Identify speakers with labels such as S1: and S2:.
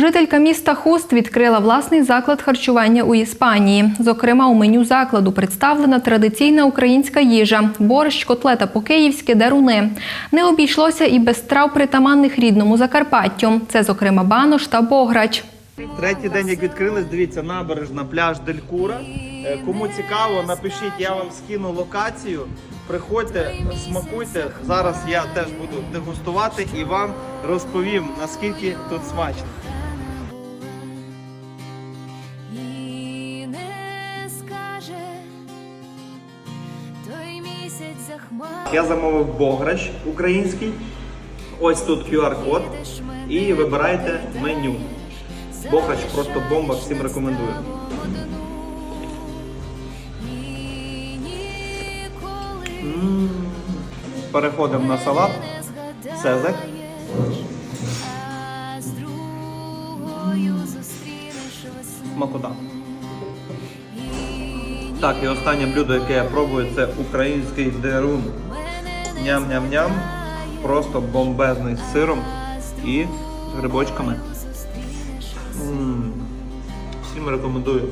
S1: Жителька міста Хуст відкрила власний заклад харчування у Іспанії. Зокрема, у меню закладу представлена традиційна українська їжа борщ, котлета по-київськи, деруни. Не обійшлося і без страв притаманних рідному Закарпаттю. Це, зокрема, банош та бограч.
S2: Третій день, як відкрились, дивіться, набережна, пляж Делькура. Е, Кому цікаво, напишіть, я вам скину локацію. Приходьте, смакуйте. Зараз я теж буду дегустувати і вам розповім, наскільки тут смачно. Я замовив бограч український. Ось тут QR-код. І вибирайте меню. Бограч просто бомба, всім рекомендую. Переходимо на салат.
S3: не згадаєш,
S2: Так, і останнє блюдо, яке я пробую, це український дерун. Ням-ням-ням. Просто бомбезний з сиром і з грибочками. М. Всім рекомендую.